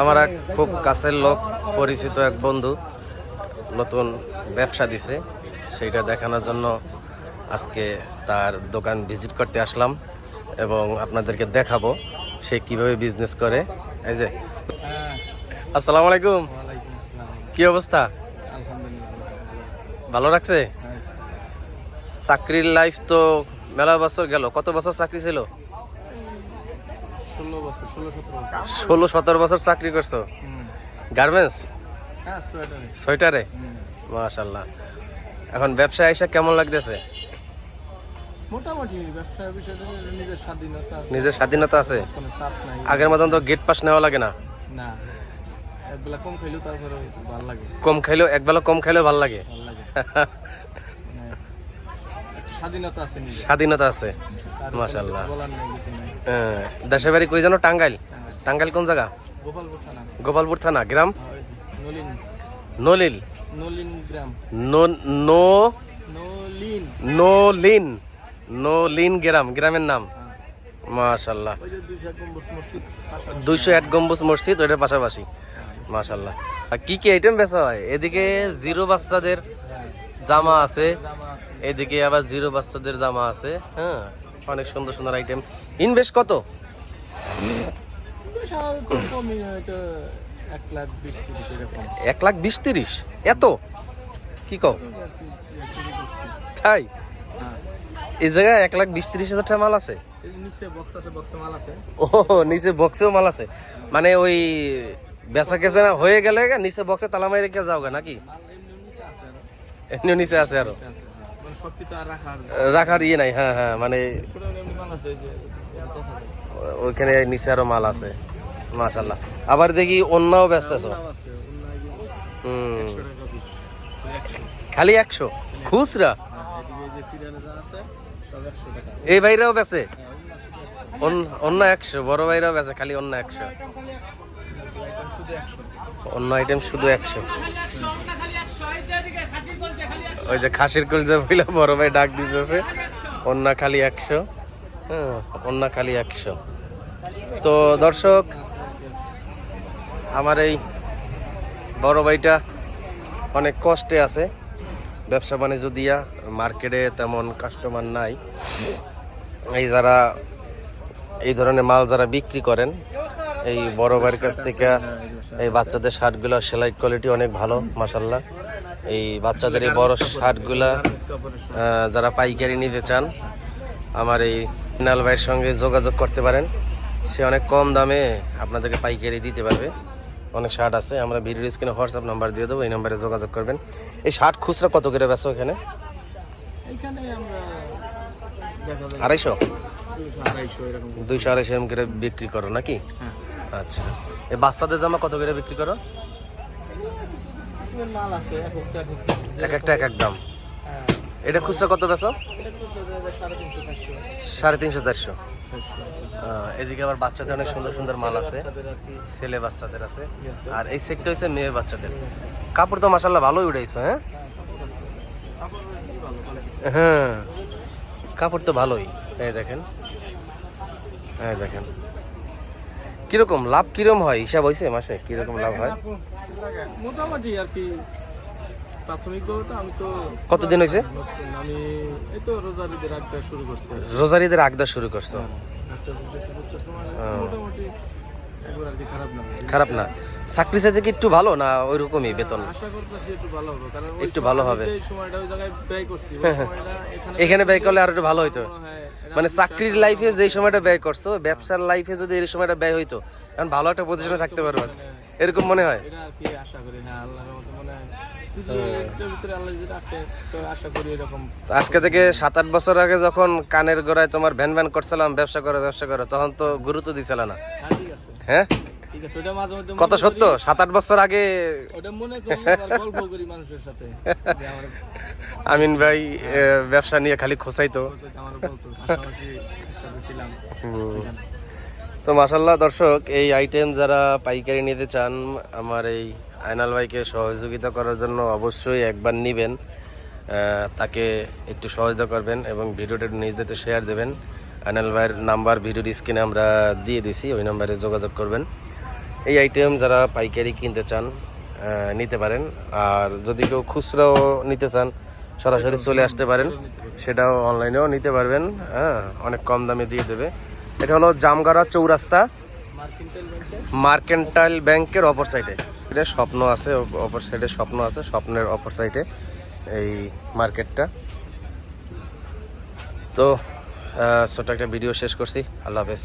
আমার এক খুব কাছের লোক পরিচিত এক বন্ধু নতুন ব্যবসা দিছে। সেইটা দেখানোর জন্য আজকে তার দোকান ভিজিট করতে আসলাম এবং আপনাদেরকে দেখাবো সে কীভাবে বিজনেস করে। এই যে। আসসালামু আলাইকুম। কি অবস্থা? ভালো রাখছে হ্যাঁ। চাকরির লাইফ তো মেলা বছর গেল। কত বছর চাকরি ছিল? ষোলো সতেরো বছর। চাকরি করছ? গার্মেন্টস? হ্যাঁ সোয়েটারে। মাশাল্লাহ এখন ব্যবসায় এসে কেমন লাগতেছে? মোটামুটি ব্যবসার বিষয়ে নিজের স্বাধীনতা আছে। নিজের স্বাধীনতা আছে? কোনো চাপ নাই। আগের মতন তো গেট পাস নেওয়া লাগে না? না একবেলা কম খাইলেও তারপরে ভালো লাগে। কম খাইলেও একবেলা কম খাইলেও ভালো লাগে? মানে স্বাধীনতা আছে স্বাধীনতা আছে। কারও মাশাআল্লাহ। বলার নেই কিছু নাই। দেশের বাড়ি কই জানো? টাঙ্গাইল। টাঙ্গাইল কোন জায়গা? গোপালপুর থানা। গ্রাম? নলিল। নলিন নলিন। গ্রাম গ্রামের নাম। মাশাল্লাহ দুইশো এক গম্বুজ মসজিদ ওইটার পাশাপাশি। মাশাল্লাহ কি কি আইটেম বেচা হয়? এদিকে জিরো বাচ্চাদের হ্যাঁ, জামা আছে। জামা আছে। এদিকে আবার জিরো বাচ্চাদের জামা আছে হ্যাঁ। অনেক সুন্দর সুন্দর আইটেম ইনভেস্ট কত? এক লাখ বিশ তিরিশ এত? কি কও? তাই? এই জায়গায় এক লাখ বিশ তিরিশ হাজার টাকা মাল আছে? ও নিচে বক্সেও মাল আছে। মানে ওই বেচা কেচা না হয়ে গেলে নিচে বক্সে তালা মারি রেখে যাও গা নাকি এমনি নিচে আছে আরও। রাখার ইয়ে নাই হ্যাঁ হ্যাঁ মানে। ওইখানে নিচে আরও মাল আছে মাশাল্লাহ আবার দেখি অন্যও ব্যস্ত আছে। খালি একশো। খুচরা? হ্যাঁ এই ভাইরাও বেচে? হ্যাঁ অন্য একশো বড় ভাইরাও বেচে খালি অন্য একশো। অন্য আইটেম শুধু একশো। ওই যে খাসির কলজা বইলা বড় ভাই ডাক দিতেছে। অন্য খালি একশো। হ্যাঁ অন্য খালি একশো। তো দর্শক, আমার এই বড় ভাইটা অনেক কষ্টে আছে। ব্যবসা বাণিজ্য দিয়া মার্কেটে তেমন কাস্টমার নাই। এই যারা এই ধরনের মাল যারা বিক্রি করেন, এই বড় ভাইয়ের কাছ থেকে এই বাচ্চাদের শার্টগুলো সেলাই কোয়ালিটি অনেক ভালো মাসাল্লাহ এই বাচ্চাদের এই বড় শার্টগুলা যারা পাইকারি নিতে চান আমার এই নাল ভাইয়ের সঙ্গে যোগাযোগ করতে পারেন। সে অনেক কম দামে আপনাদেরকে পাইকারি দিতে পারবে। অনেক শার্ট আছে আমরা ভিডিও স্ক্রিনে হোয়াটসঅ্যাপ নাম্বার দিয়ে দেবো এই নাম্বারে যোগাযোগ করবেন। এই শার্ট খুচরা কত করে বেচো এখানে? আড়াইশো? দুইশো আড়াইশো এরকম করে বিক্রি করো নাকি? হ্যাঁ। আচ্ছা। এই বাচ্চাদের জামা কত করে বিক্রি করো? কিসিমের মাল আছে এক একটা এক এক একটা এক এক দাম। হ্যাঁ। এটা খুচরা কত বেচো? সাড়ে তিনশো চারশো। এদিকে আবার বাচ্চাদের অনেক সুন্দর সুন্দর মাল আছে। ছেলে বাচ্চাদের আছে। আর এই সেটটা হচ্ছে মেয়ে বাচ্চাদের। কাপড় তো মাসাল্লাহ ভালোই উঠাইছো হ্যাঁ? হ্যাঁ। কাপড় তো ভালোই। এই দেখেন। এই দেখেন। কীরকম? লাভ কীরকম হয়? হিসাব হয়েছে মাসে? কীরকম লাভ হয়? মোটামুটি আর কি। প্রাথমিকভাবে তো আমি তো কতদিন হয়েছে? আমি এই তো শুরু করছি। রোজারিদের আগদা শুরু করছ। মোটামুটি কি খারাপ না। খারাপ না। চাকরি চাইতে কি একটু ভালো না ওই রকমই বেতন একটু ভালো হবে কারণ ওই একটু ভালো হবে। যে সময়টা ওই জায়গায় ব্যয় করছি ওই সময়টা এখানে এখানে ব্যয় করলে আর একটু ভালো হইতো। মনে চাকরির লাইফে যে সময়টা ব্যয় করছ ব্যবসার লাইফে যদি এই সময়টা ব্যয় হইতো কারণ ভালো একটা পজিশনে থাকতে পারবে। এরকম মনে হয়? আজকে থেকে সাত আট বছর আগে যখন কানের গোড়ায় তোমার ভ্যান ভ্যান করছিলাম ব্যবসা করো ব্যবসা করো তখন তো গুরুত্ব দিছিল না। হ্যাঁ? ঠিক আছে ঠিক আছে ওটা মাঝে মধ্যে কত সত্য সাত আট বছর আগে? ওটা মনে করি আবার গল্প করি মানুষের সাথে। যে আমার আমিন ভাই ব্যবসা নিয়ে খালি পাশাপাশি তো মাসাল্লাহ দর্শক এই আইটেম যারা পাইকারি নিতে চান আমার এই আয়নাল ভাইকে সহযোগিতা করার জন্য অবশ্যই একবার নিবেন। তাকে একটু সহযোগিতা করবেন এবং ভিডিওটা নিজেদের শেয়ার দেবেন। আয়নাল ভাইয়ের নাম্বার ভিডিওর স্ক্রিনে আমরা দিয়ে দিছি ওই নাম্বারে যোগাযোগ করবেন। এই আইটেম যারা পাইকারি কিনতে চান নিতে পারেন। আর যদি কেউ খুচরাও নিতে চান, সরাসরি চলে আসতে পারেন। সেটাও অনলাইনেও নিতে পারবেন হ্যাঁ অনেক কম দামে দিয়ে দেবে। এটা হলো জামগাড়া চৌরাস্তা, মার্কেন্টাইল ব্যাংকের অপর সাইডে এটা স্বপ্ন আছে, অপর সাইডে স্বপ্ন আছে, স্বপ্নের অপর সাইডে এই মার্কেটটা। তো ছোট একটা ভিডিও শেষ করছি। আল্লাহ হাফেজ।